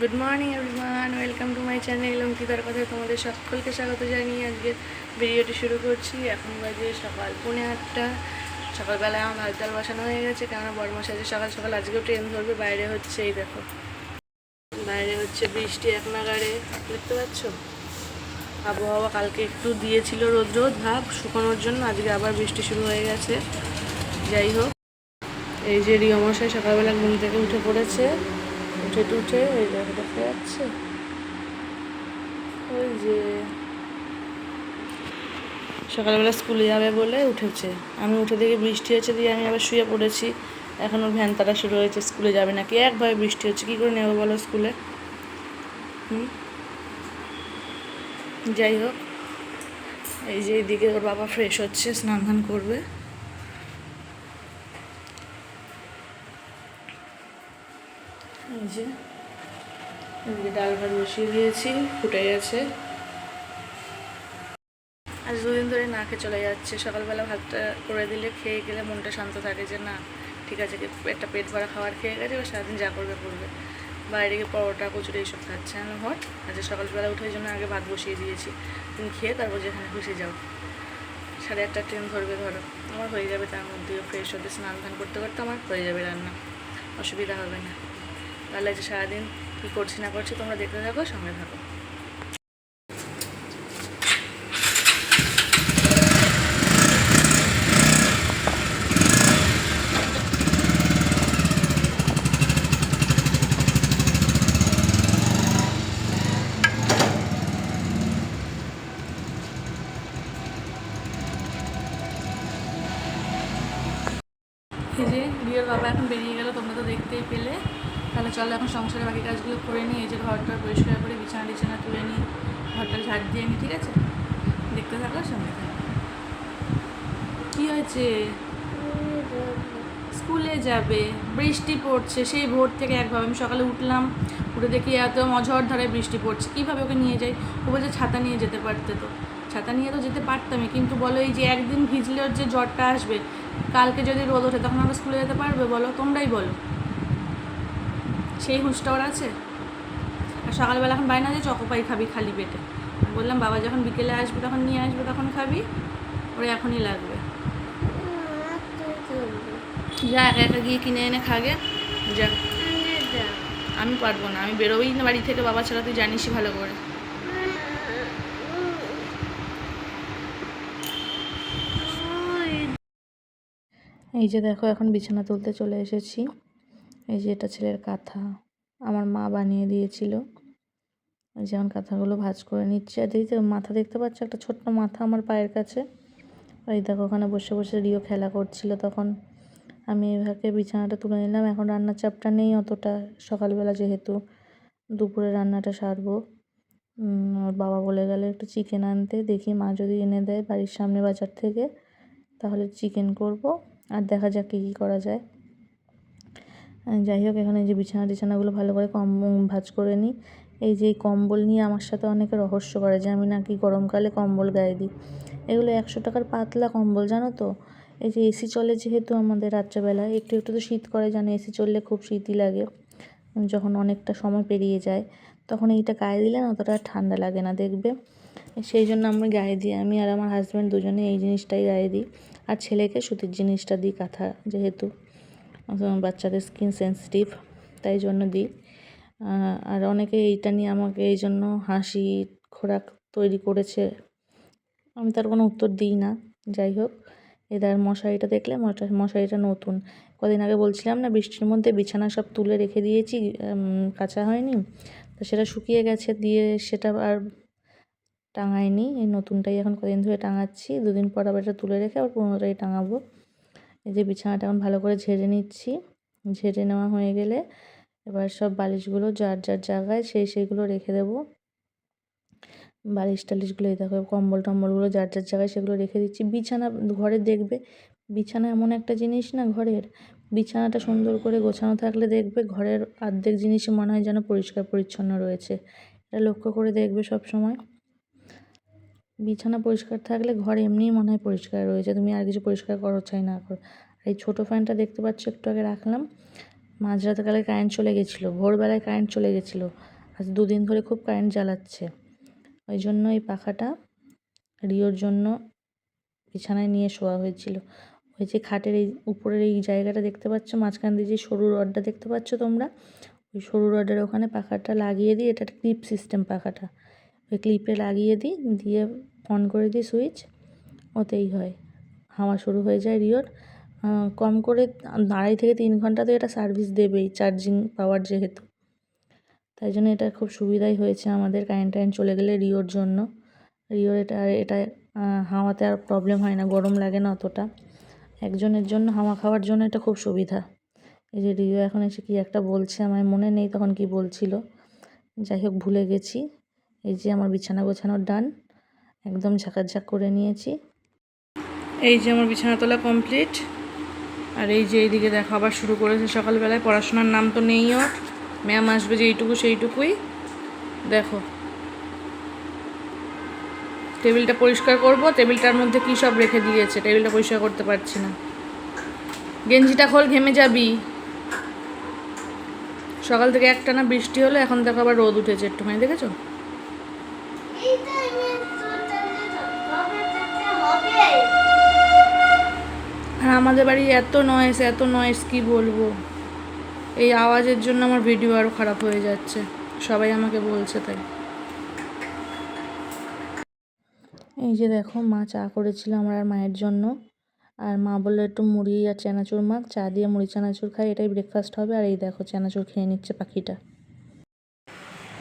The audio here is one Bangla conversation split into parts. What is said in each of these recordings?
Good morning everyone welcome to my channel অঙ্কিতার কথায় তোমাদের সকলকে স্বাগত জানিয়ে আজকে ভিডিওটি শুরু করছি। এখন বাজে সকাল পৌনে আটটা। সকালবেলায় আমার ভাত ডাল বসানো হয়ে গেছে, কেননা বড়মশাই যে সকাল সকাল আজকেও ট্রেন ধরবে, বাইরে হচ্ছে এই দেখো। বাইরে হচ্ছে বৃষ্টি এক নাগাড়ে। দেখতে পাচ্ছ? আবহাওয়া কালকে একটু দিয়েছিল রোদ রোদ, ভাব শুকানোর জন্য আজকে আবার বৃষ্টি শুরু হয়ে গেছে। যাই হোক, এই যে রিয়মশাই সকালবেলা ঘুম থেকে উঠে পড়েছে। উঠে টুঠে এই দেখো দেখা যাচ্ছে ওই যে সকালবেলা স্কুলে যাবে বলে উঠেছে। আমি উঠে দেখে বৃষ্টি হচ্ছে দিয়ে আমি আবার শুয়ে পড়েছি। এখনও ভ্যান তারা শুরু হয়েছে, স্কুলে যাবে নাকি? একভাবে বৃষ্টি হচ্ছে, কী করে নেব বলো স্কুলে? হুম? যাই হোক, এই যে এইদিকে ওর বাবা ফ্রেশ হচ্ছে স্নান ধান করবে। এই যে এদিকে ডাল ভাত বসিয়ে দিয়েছি, ফুটে গেছে। আজ দুদিন ধরে না খেয়ে চলে যাচ্ছে। সকালবেলা ভাতটা করে দিলে খেয়ে গেলে মনটা শান্ত থাকে যে, না, ঠিক আছে একটা পেট ভরা খাবার খেয়ে গেছে, এবার সারাদিন যা করবে করবে। বাইরে গিয়ে পরোটা, কচুরি এইসব খাচ্ছে। আমি হট আজকে সকালবেলা উঠে জন্য আগে ভাত বসিয়ে দিয়েছি। তুমি খেয়ে তারপর যেখানে খুশি যাও। সাড়ে আটটা ট্রেন ধরবে, ধরো। আমার হয়ে যাবে তার মধ্যে ফ্রেশ হতে স্নান ধান করতে করতে আমার হয়ে যাবে রান্না। অসুবিধা হবে না। তাহলে যে সারাদিন কী করছি না করছি তোমরা দেখতে থাকো সঙ্গে থাকো। এই যে বিয়ের বাবা এখন বেরিয়ে গেল, তোমরা তো দেখতেই পেলে। তাহলে চলো এখন সংসারের বাকি কাজগুলো করে নিই, এই যে ঘরটা পরিষ্কার করে বিছানা টিছানা তুলে নিই, ঘরটা ঝাড় দিয়ে নিই, ঠিক আছে? দেখতে থাকো থাকো। কী হয়েছে? স্কুলে যাবে, বৃষ্টি পড়ছে, সেই ভোর থেকে একভাবে আমি সকালে উঠলাম, উঠে দেখি এত মঝড় ধারে বৃষ্টি পড়ছে। কীভাবে ওকে নিয়ে যাই? ও বলছে ছাতা নিয়ে যেতে পারতে তো। ছাতা নিয়ে তো যেতে পারতামই, কিন্তু বলো এই যে একদিন ভিজলে ওর যে জ্বরটা আসবে কালকে যদি রোদ ওঠে তখন আমরা স্কুলে যেতে পারবে? বলো তোমরাই বলো। সেই হুঁশটা ওর আছে? আর সকালবেলা এখন বাইনা যে চকোপাই খাবি খালি পেটে। বললাম বাবা যখন বিকেলে আসবে তখন নিয়ে আসবে তখন খাবি। ওর এখনই লাগবে। যা একা একা গিয়ে কিনে এনে খাগে। যা। আমি পারব না আমি বেরোই না বাড়ি থেকে। বাবা ছাড়া তুই জানিসই ভালো করে। এই যে দেখো, এখন বিছানা তুলতে চলে এসেছি। এই যে এটা ছেলের কাঁথা। আমার মা বানিয়ে দিয়েছিল। এই যে এখন কাঁথাগুলো ভাজ করে নিচ্ছে। আর দেখতে মাথা দেখতে পাচ্ছ, একটা ছোট্ট মাথা আমার পায়ের কাছে। এই দেখো, ওখানে বসে বসে রিও খেলা করছিল তখন। আমি এভাবে বিছানাটা তুলে নিলাম। এখন রান্নার চাপটা নেই অতটা। সকালবেলা যেহেতু দুপুরে রান্নাটা সারবো। ওর বাবা বলে গেলে একটু চিকেন আনতে। দেখি মা যদি এনে দেয় বাড়ির সামনে বাজার থেকে, তাহলে চিকেন করব। আর দেখা যাক কী কী করা যায়। যাই হোক, এখানে যে বিছানা টিছানাগুলো ভালো করে কম, ভাজ করে নিই। এই যে কম্বল নিয়ে আমার সাথে অনেকে রহস্য করে যে আমি নাকি গরমকালে কম্বল গায়ে দিই। এগুলো একশো টাকার পাতলা কম্বল, জানো তো? এই যে এসি চলে যেহেতু আমাদের রাত্রেবেলা, একটু একটু তো শীত করে, জানো, এসি চললে খুব শীতই লাগে। যখন অনেকটা সময় পেরিয়ে যায়, তখন এইটা গায়ে দিলে না অতটা ঠান্ডা লাগে না, দেখবে? সেই জন্য আমি গায়ে দিই, আমি আর আমার হাজব্যান্ড দুজনে এই জিনিসটাই গায়ে দিই। আর ছেলেকে সুতির জিনিসটা দিই কাঁথা যেহেতু বাচ্চাদের স্কিন সেন্সিটিভ তাই জন্য দিই। আর অনেকে এইটা নিয়ে আমাকে এই জন্য হাসি, খোরাক তৈরি করেছে। আমি তার কোনো উত্তর দিই না, যাই হোক। এদের মশারিটা দেখলে মশা- মশারিটা নতুন। কদিন আগে বলছিলাম না, বৃষ্টির মধ্যে বিছানা সব তুলে রেখে দিয়েছি কাচা হয়নি। তো সেটা শুকিয়ে গেছে, দিয়ে সেটা আর টাঙাইনি। এই নতুনটাই এখন কদিন ধরে টাঙাচ্ছি। দুদিন পর আবার এটা তুলে রেখে আবার পুরোনোটাই টাঙাবো। এই যে বিছানাটা এখন ভালো করে ঝেড়ে নিচ্ছি। ঝেড়ে নেওয়া হয়ে গেলে এবার সব বালিশগুলো যার যার জায়গায় সেই সেইগুলো রেখে দেবো। বালিশ টালিশগুলো এই দেখো কম্বল টম্বলগুলো যার যার জায়গায় সেগুলো রেখে দিচ্ছি। বিছানা ঘরে দেখবে, বিছানা এমন একটা জিনিস না ঘরের? বিছানাটা সুন্দর করে গোছানো থাকলে দেখবে ঘরের অর্ধেক জিনিসই মনে হয় যেন পরিষ্কার পরিচ্ছন্ন রয়েছে। এটা লক্ষ্য করে দেখবে সব সময় বিছানা পরিষ্কার থাকলে ঘর এমনিই মনে হয় পরিষ্কার রয়েছে। তুমি আর কিছু পরিষ্কার করো চাই না করো। আর এই ছোটো ফ্যানটা দেখতে পাচ্ছ, একটু আগে রাখলাম। মাঝরাতকালে কারেন্ট চলে গেছিল, ভোরবেলায় কারেন্ট চলে গেছিল। আজ দুদিন ধরে খুব কারেন্ট জ্বালাচ্ছে। ওই জন্য এই পাখাটা রিওর জন্য বিছানায় নিয়ে শোয়া হয়েছিল। ওই যে খাটের এই উপরের এই জায়গাটা দেখতে পাচ্ছ, মাঝখান দিয়ে যে সরু রডটা দেখতে পাচ্ছ তোমরা? ওই সরু রডের ওখানে পাখাটা লাগিয়ে দিই। এটা ক্লিপ সিস্টেম পাখাটা। ওই ক্লিপে লাগিয়ে দিই, দিয়ে অন করে দিই সুইচ ওতেই হয়। হাওয়া শুরু হয়ে যায় রিওর। কম করে আড়াই থেকে তিন ঘণ্টা তো এটা সার্ভিস দেবেই, চার্জিং পাওয়ার যেহেতু। তাই জন্য এটা খুব সুবিধাই হয়েছে আমাদের কারেন্ট টাইন্ট চলে গেলে রিওর জন্য। রিওর এটা এটা হাওয়াতে আর প্রবলেম হয় না, গরম লাগে না অতটা। একজনের জন্য হাওয়া খাওয়ার জন্য এটা খুব সুবিধা। এই যে রিও এখন এসে কি একটা বলছে আমার মনে নেই তখন কি বলছিল। যাই হোক ভুলে গেছি। এই যে আমার বিছানা গোছানোর ডান। একদম ঝাঁকাঝাঁক করে নিয়েছি। এই যে আমার বিছানা তোলা কমপ্লিট। আর এই যে এইদিকে দেখো আবার শুরু করেছে সকালবেলায় পড়াশোনার নাম তো নেই ওর। ম্যাম আসবে যে এইটুকু সেইটুকুই। দেখো। টেবিলটা পরিষ্কার করব টেবিলটার মধ্যে কী সব রেখে দিয়েছে টেবিলটা পরিষ্কার করতে পারছি না। গেঞ্জিটা খোল ঘেমে যাবি। সকাল থেকে একটা না বৃষ্টি হলো এখন দেখো আবার রোদ উঠেছে একটুখানি দেখেছ? আমাদের বাড়ি এত নয়েস এত নয়েস কি বলব? এই আওয়াজের জন্য আমার ভিডিও আরও খারাপ হয়ে যাচ্ছে। সবাই আমাকে বলছে তাই। এই যে দেখো, মা চা করেছিল আমার আর মায়ের জন্য। আর মা বলল একটু মুড়ি আর চানাচুর মাখ, চা দিয়ে মুড়ি চানাচুর খাই, এটাই ব্রেকফাস্ট হবে। আর এই দেখো, চানাচুর খেয়ে নিচ্ছে পাখিটা।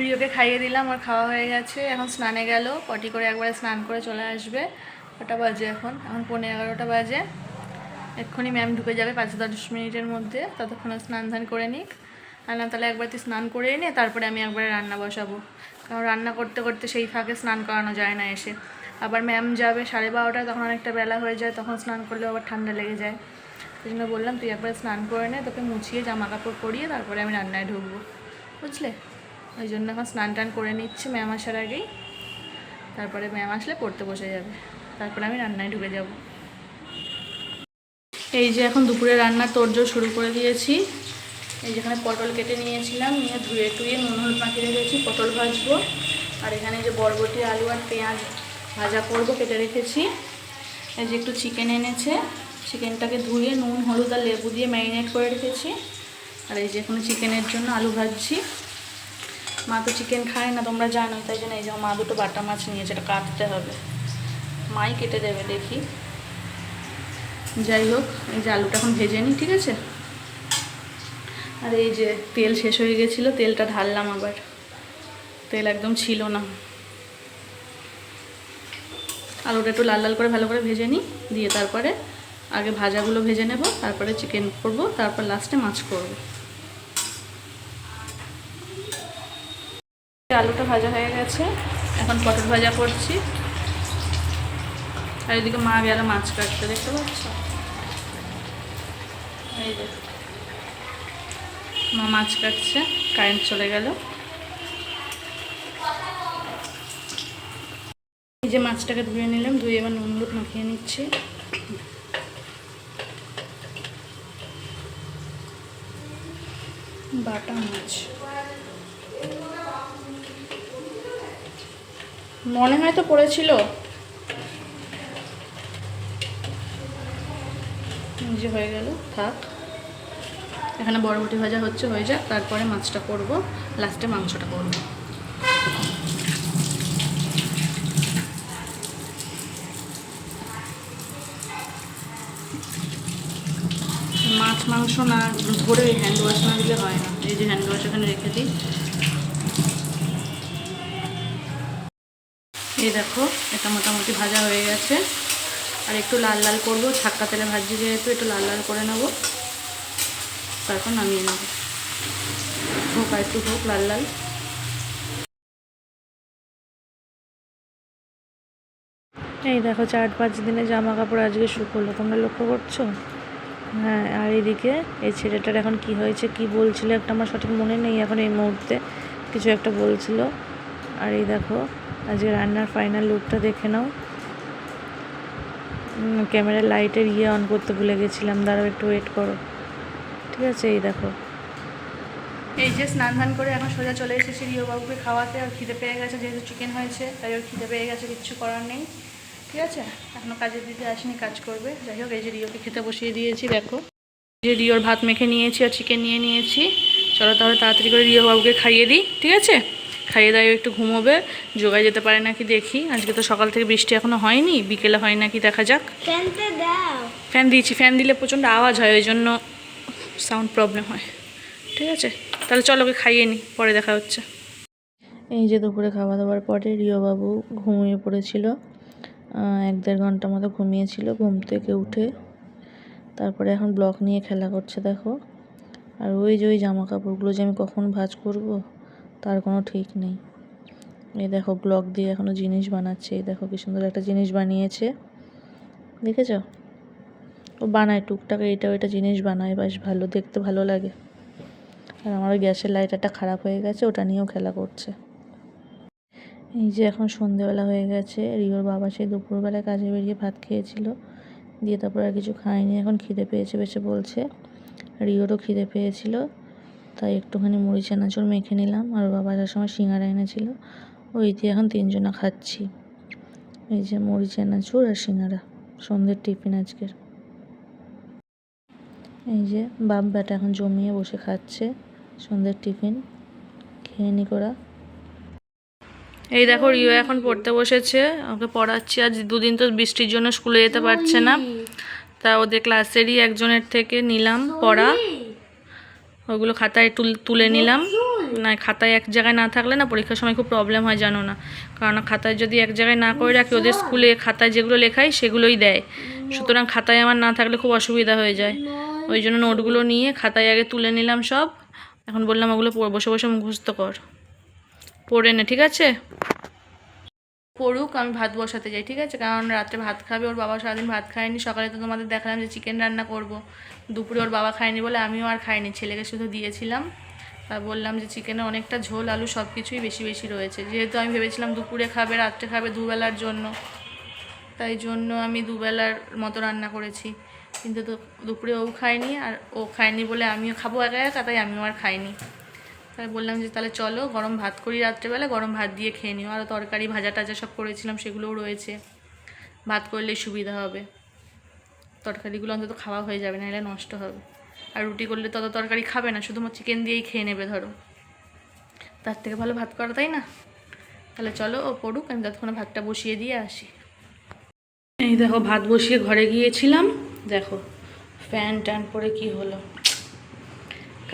রিওকে খাইয়ে দিলাম, আর খাওয়া হয়ে গেছে। এখন স্নানে গেল, পটি করে একবারে স্নান করে চলে আসবে। কটা বাজে এখন? এখন পনেরো এগারোটা বাজে। এক্ষুনি ম্যাম ঢুকে যাবে পাঁচ দশ মিনিটের মধ্যে, ততক্ষণে স্নান ধান করে নিক। আর না তাহলে একবার তুই স্নান করে নে, তারপরে আমি একবারে রান্না বসাবো। কারণ রান্না করতে করতে সেই ফাঁকে স্নান করানো যায় না এসে। আবার ম্যাম যাবে সাড়ে বারোটায় তখন অনেকটা বেলা হয়ে যায়, তখন স্নান করলেও আবার ঠান্ডা লেগে যায়। সেই জন্য বললাম, তুই একবার স্নান করে নে, তোকে মুছিয়ে জামা কাপড় পরিয়ে তারপরে আমি রান্নায় ঢুকবো। বুঝলে? ওই জন্য এখন স্নান টান করে নিচ্ছি ম্যাম আসার আগেই। তারপরে ম্যাম আসলে পড়তে বসে যাবে। তারপরে আমি রান্নায় ঢুকে যাব। এই যে এখন দুপুরে রান্নার তোড়জোড় শুরু করে দিয়েছি। এই যেখানে পটল কেটে নিয়েছিলাম, নিয়ে ধুয়ে টুয়ে নুন হলুদ মাখিয়ে রেখেছি, পটল ভাজবো। আর এখানে যে বরবটি, আলু আর পেঁয়াজ ভাজা করব, কেটে রেখেছি। এই যে একটু চিকেন এনেছে, চিকেনটাকে ধুয়ে নুন, হলুদ আর লেবু দিয়ে ম্যারিনেট করে রেখেছি। আর এই যে এখন চিকেনের জন্য আলু ভাজছি। মা তো চিকেন খায় না, তোমরা জানো তাই জন্য এই যে মা দুটো বাটা মাছ নিয়েছে, এটা কাটতে হবে। মাই কেটে দেবে, দেখি। যাই হোক, এই যে আলুটা এখন ভেজে নিই, ঠিক আছে? আর এই যে তেল শেষ হয়ে গেছিল, তেলটা ঢাললাম আবার। তেল একদম ছিল না। আলুটা একটু লাল লাল করে ভালো করে ভেজে নিই, দিয়ে তারপরে আগে ভাজাগুলো ভেজে নেব, তারপরে চিকেন করব, তারপর লাস্টে মাছ করব। আলুটা ভাজা হয়ে গেছে, এখন পটল ভাজা করছি। আর এদিকে মা গেল মাছ কাটতে দেখতে পাচ্ছ? মা মাছ কাটছে কারেন্ট চলে গেল। এই যে মাছটাকে ধুয়ে নিলাম, ধুয়ে এবার নুন হলুদ মাখিয়ে নিচ্ছি। বাটা মাছ। মনে হয় তো পড়েছিল। যে হয়ে গেল, থাক। এখানে বরবটি ভাজা হচ্ছে, হয়ে যাক। তারপরে মাছটা করব, লাস্টে মাংসটা করব। মাছ, মাংস না, ধরে হ্যান্ড ওয়াশ না দিলে হয় না। এই যে হ্যান্ড ওয়াশ এখানে রেখে দিই। এই দেখো, এটা মোটামুটি ভাজা হয়ে গেছে। আর একটু লাল লাল করব। ছাক্কা তেলে ভাজি যেহেতু, একটু লাল লাল করে নেব। তারপর নামিয়ে নেব। হোক আর একটু হোক লাল লাল। এই দেখো, চার পাঁচ দিনে জামা কাপড় আজকে শুকোলো তোমরা লক্ষ্য করছ? হ্যাঁ আর এদিকে এই ছেলেটার এখন কি হয়েছে, কি বলছিল একটা আমার সঠিক মনে নেই এখন এই মুহূর্তে। কিছু একটা বলছিল। আর এই দেখো, আজকে রান্নার ফাইনাল লুকটা দেখে নাও। ক্যামেরার লাইটের ইয়ে অন করতে ভুলে গেছিলাম। দাঁড়াও, একটু ওয়েট করো। ঠিক আছে, এই দেখো। এই যে স্নান ধান করে এখন সোজা চলে এসেছি রিও বাবুকে খাওয়াতে। আর খিদে পেয়ে গেছে, যেহেতু চিকেন হয়েছে, তাই ওর খিদে পেয়ে গেছে, কিচ্ছু করার নেই। ঠিক আছে? এখনও কাজের দিতে আসেনি, কাজ করবে। যাই হোক, এই যে রিওকে খেতে বসিয়ে দিয়েছি, দেখো। যে রিওর ভাত মেখে নিয়েছি আর চিকেন নিয়ে নিয়েছি। চলো তাহলে তাড়াতাড়ি করে রিও বাবুকে খাইয়ে দিই। ঠিক আছে? খাইয়ে দাও একটু ঘুমোবে যোগায় যেতে পারে নাকি দেখি। আজকে তো সকাল থেকে বৃষ্টি এখনও হয়নি বিকেলে হয় নাকি দেখা যাক। ফ্যান দিয়েছি ফ্যান দিলে প্রচণ্ড আওয়াজ হয় ওই জন্য সাউন্ড প্রবলেম হয়। ঠিক আছে তাহলে চলো ওকে খাইয়ে নিই পরে দেখা হচ্ছে। এই যে দুপুরে খাওয়া দাওয়ার পরে রিয়বাবু ঘুমিয়ে পড়েছিল এক দেড় ঘণ্টা মতো ঘুমিয়েছিল ঘুম থেকে উঠে তারপরে এখন ব্লক নিয়ে খেলা করছে দেখো। আর ওই যে ওই জামা কাপড়গুলো যে আমি কখন ভাঁজ করব? তার কোনো ঠিক নেই। এই দেখো ব্লক দিয়ে এখনও জিনিস বানাচ্ছে। এই দেখো কি সুন্দর একটা জিনিস বানিয়েছে। দেখেছ? ও বানায় টুকটাক, এইটা ওইটা জিনিস বানায়। বেশ ভালো, দেখতে ভালো লাগে। আর আমার গ্যাসের লাইটারটা খারাপ হয়ে গেছে, ওটা নিয়েও খেলা করছে। এই যে এখন সন্ধেবেলা হয়ে গেছে। রিওর বাবা সেই দুপুরবেলায় কাজে বেরিয়ে ভাত খেয়েছিল। দিয়ে তারপর আর কিছু খায়নি। এখন খিদে পেয়েছে, বেশি বলছে। রিওরও খিদে পেয়েছিল। তাই একটুখানি মুড়ি চানাচুর মেখে নিলাম আর বাবা যার সময় সিঙ্গারা এনেছিল ওই দিয়ে এখন তিনজনা খাচ্ছি। এই যে মুড়ি চানাচুর আর সিঙ্গারা সন্ধ্যের টিফিন আজকের। এই যে বাপ বেটা এখন জমিয়ে বসে খাচ্ছে সন্ধ্যের টিফিন খেয়ে নি করা এই দেখো রিও এখন পড়তে বসেছে ওকে পড়াচ্ছি। আজ দুদিন তো বৃষ্টির জন্য স্কুলে যেতে পারছে না। তা ওদের ক্লাসেরই একজনের থেকে নিলাম পড়া। ওগুলো খাতায় তুল তুলে নিলাম। না খাতায় এক জায়গায় না থাকলে না পরীক্ষার সময় খুব প্রবলেম হয় জানো না। কারণ খাতায় যদি এক জায়গায় না করে রাখি ওদের স্কুলে খাতায় যেগুলো লেখাই সেগুলোই দেয়। সুতরাং খাতায় আমার না থাকলে খুব অসুবিধা হয়ে যায়। ওই জন্য নোটগুলো নিয়ে খাতায় আগে তুলে নিলাম সব। এখন বললাম ওগুলো বসে বসে মুখস্থ কর। পড়ে নে ঠিক আছে? পড়ুক আমি ভাত বসাতে যাই, ঠিক আছে? কারণ রাত্রে ভাত খাবে, ওর বাবা সারাদিন ভাত খায়নি। সকালে তো তোমাদের দেখালাম যে চিকেন রান্না করব। দুপুরে ওর বাবা খায়নি বলে আমিও আর খাইনি, ছেলেকে শুধু দিয়েছিলাম। তা বললাম যে চিকেনে অনেকটা ঝোল, আলু সব কিছুই বেশি বেশি রয়েছে। যেহেতু আমি ভেবেছিলাম দুপুরে খাবে, রাত্রে খাবে দুবেলার জন্য। তাই জন্য আমি দুবেলার মতো রান্না করেছি। কিন্তু দু- দুপুরে ও খায়নি আর ও খায়নি বলে আমিও খাব একা একা, তাই আমিও আর খাইনি। তাই বললাম যে তাহলে চলো গরম ভাত করি রাত্রেবেলা, গরম ভাত দিয়ে খেয়ে নিও। আরও তরকারি ভাজা টাজা সব করেছিলাম, সেগুলোও রয়েছে। ভাত করলেই সুবিধা হবে। তরকারিগুলো অন্তত খাওয়া হয়ে যাবে, নাহলে নষ্ট হবে। আর রুটি করলে তত তরকারি খাবে না শুধুমাত্র চিকেন দিয়েই খেয়ে নেবে, ধরো। তার থেকে ভালো ভাত করা, তাই না? তাহলে চলো ও পড়ুক, আমি ততক্ষণে ভাতটা বসিয়ে দিয়ে আসি। এই দেখো, ভাত বসিয়ে ঘরে গিয়েছিলাম। দেখো, ফ্যান ট্যান পরে কি হলো।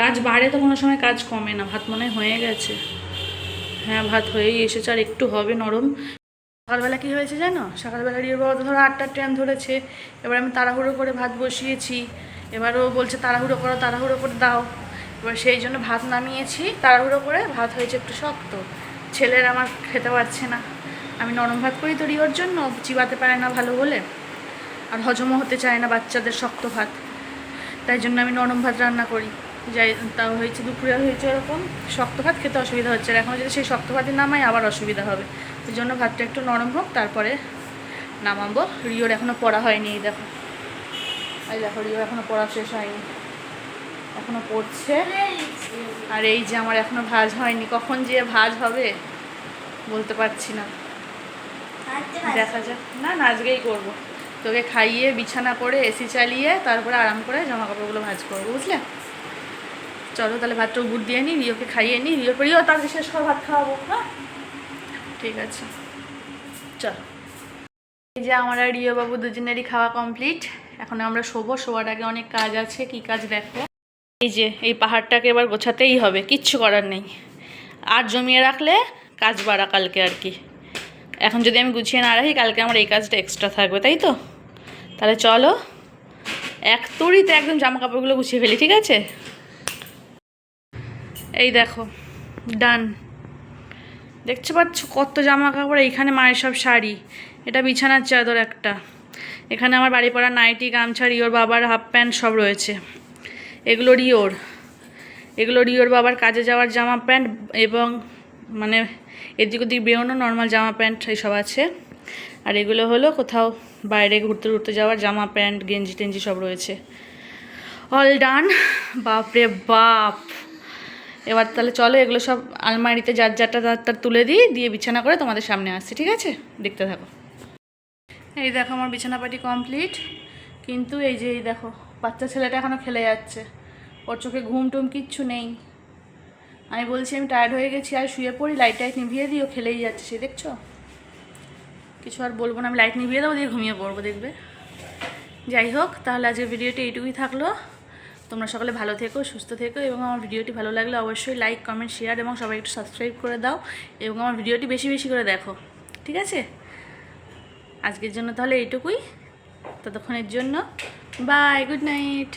কাজ বাড়ে তো কোনো সময় কাজ কমে না, ভাত মনে হয় গেছে। হ্যাঁ ভাত হয়েই এসেছে আর একটু হবে নরম। সকালবেলা কী হয়েছে জানো? সকালবেলা রিওর বাবা ধরো আটটার ট্রেন ধরেছে, এবার আমি তাড়াহুড়ো করে ভাত বসিয়েছি। এবারও বলছে, তাড়াহুড়ো করো, তাড়াহুড়ো করে দাও। এবার সেই জন্য ভাত নামিয়েছি, তাড়াহুড়ো করে ভাত হয়েছে একটু শক্ত। ছেলের আমার খেতে পারছে না। আমি নরম ভাত করি তো রিওর জন্য চিবাতে পারে না ভালো বলে আর হজমও হতে চায় না বাচ্চাদের শক্ত ভাত। তাই জন্য আমি নরম ভাত রান্না করি। যাই, তাও হয়েছে, দুপুরে হয়েছে ওরকম। শক্ত ভাত খেতে অসুবিধা হচ্ছে। আর এখন যদি সেই শক্ত ভাতই নামাই আবার অসুবিধা হবে। ওই জন্য ভাতটা একটু নরম হোক, তারপরে নামাবো। রিওর এখনও পড়া হয়নি, এই দেখো। এই দেখো রিওর এখনও পড়া শেষ হয়নি। এখনও পড়ছে। আর এই যে আমার এখনও ভাজ হয়নি, কখন যে ভাজ হবে বলতে পারছি না। দেখা যাক। না না, আজকেই করব। তোকে খাইয়ে, বিছানা করে এসি চালিয়ে, তারপরে আরাম করে জামা কাপড়গুলো ভাজ করব, বুঝলে? চলো তাহলে ভাতটা গুড় দিয়ে নিই রিওকে খাইয়ে নিই রিও রিও তার শেষ করে, ভাত খাওয়াবো। হ্যাঁ? ঠিক আছে। চলো। এই যে আমার আর রিও বাবু দুজনেরই খাওয়া কমপ্লিট। এখন আমরা শোবো, শোয়ার আগে অনেক কাজ আছে, কি কাজ দেখো। এই যে, এই পাহাড়টাকে এবার গোছাতেই হবে, কিচ্ছু করার নেই। আর জমিয়ে রাখলে কাজ বাড়া কালকে আর কি। এখন যদি আমি গুছিয়ে না রাখি, কালকে আমার এই কাজটা এক্সট্রা থাকবে, তাই তো? তাহলে চলো, এক তুড়িতে একদম জামা কাপড়গুলো গুছিয়ে ফেলি, ঠিক আছে? এই দেখো ডান দেখতে পাচ্ছ কত জামা কাপড় এইখানে মায়ের সব শাড়ি। এটা বিছানার চাদর একটা। এখানে আমার বাড়ি পড়া নাইটি, গামছা রিওর বাবার হাফ প্যান্ট সব রয়েছে। এগুলো রিওর এগুলো রিওর বাবার কাজে যাওয়ার জামা প্যান্ট এবং মানে এদিক ওদিক বেরোনো নর্মাল জামা প্যান্ট এইসব আছে। আর এগুলো হলো কোথাও বাইরে ঘুরতে ঘুরতে যাওয়ার জামা প্যান্ট, গেঞ্জি টেঞ্জি সব রয়েছে। অল ডান বাপরে বাপ! এবার তাহলে চলো এগুলো সব আলমারিতে যার যারটা যারটা তুলে দিই, দিয়ে বিছানা করে তোমাদের সামনে আসছি, ঠিক আছে? দেখতে থাকো। এই দেখো আমার বিছানা পাটি কমপ্লিট কিন্তু এই যে, এই দেখো, বাচ্চা ছেলেটা এখনও খেলে যাচ্ছে। ওর চোখে ঘুম টুম কিচ্ছু নেই। আমি বলছি, আমি টায়ার্ড হয়ে গেছি, আর শুয়ে পড়ি লাইট টাইট নিভিয়ে দিই, ও খেলেই যাচ্ছে, সে দেখছ? কিছু আর বলব না, আমি লাইট নিভিয়ে দেবো, দিয়ে ঘুমিয়ে পড়ব, দেখবে? যাই হোক, তাহলে আজকের ভিডিওটি এইটুকুই থাকল। তোমরা সকলে ভালো থেকো, সুস্থ থেকো এবং আমার ভিডিওটি ভালো লাগলে অবশ্যই লাইক কমেন্ট শেয়ার এবং সবাই একটু সাবস্ক্রাইব করে দাও এবং আমার ভিডিওটি বেশি বেশি করে দেখো, ঠিক আছে? আজকের জন্য তাহলে এইটুকুই। ততক্ষণের জন্য বাই গুড নাইট